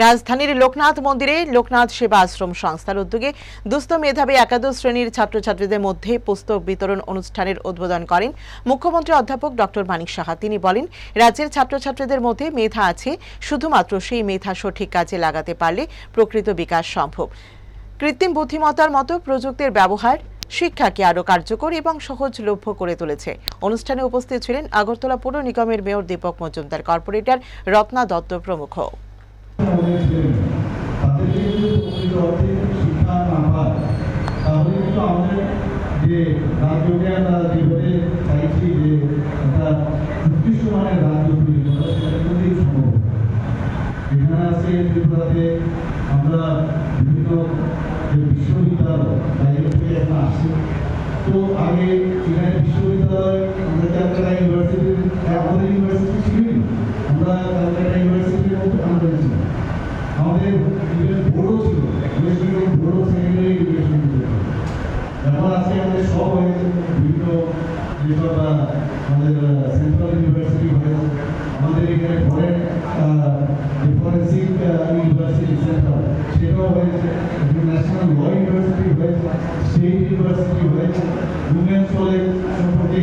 রাজধানীর লোকনাথ মন্দিরে লোকনাথ সেবা আশ্রম সংস্থার উদ্যোগে দুস্থ মেধাবী একাদশ শ্রেণির ছাত্রছাত্রীদের মধ্যে পুস্তক বিতরণ অনুষ্ঠানের উদ্বোধন করেন মুখ্যমন্ত্রী অধ্যাপক ডক্টর মানিক সাহা। তিনি বলেন, রাজ্যের ছাত্রছাত্রীদের মধ্যে মেধা আছে, শুধুমাত্র সেই মেধা সঠিক কাজে লাগাতে পারলে প্রকৃত বিকাশ সম্ভব। কৃত্রিম বুদ্ধিমত্তার মতো প্রযুক্তির ব্যবহার শিক্ষাকে আরও কার্যকর এবং সহজলভ্য করে তুলেছে। অনুষ্ঠানে উপস্থিত ছিলেন আগরতলা পৌর নিগমের মেয়র দীপক মজুমদার, কর্পোরেটর রত্না দত্ত প্রমুখ। আমাদের ছিলেন তাদেরকে যদি প্রকৃত অর্থে শিক্ষা না পায়, তাহলে কিন্তু আমাদের যে রাজ্যকে আমরা যেভাবে চাইছি যে একটা উৎকৃষ্ট মানের রাজ্য তৈরি করা সেটা কিন্তু সম্ভব এখানে আছে ত্রিপুরাতে আমরা বিভিন্ন যে বিশ্ববিদ্যালয় বাইরে থেকে এখন আসছে। তো আগে বিশ্ববিদ্যালয় যেসব আহ, আমাদের সেন্ট্রাল ইউনিভার্সিটি হয়েছে আমাদের এখানে ফরেন ফরেন্সিক ইউনিভার্সিটি সেন্টার সেটাও হয়েছে ন্যাশনাল ল ইউনিভার্সিটি হয়েছে স্টেট ইউনিভার্সিটি হয়েছে উমেন্স কলেজ সম্পর্কে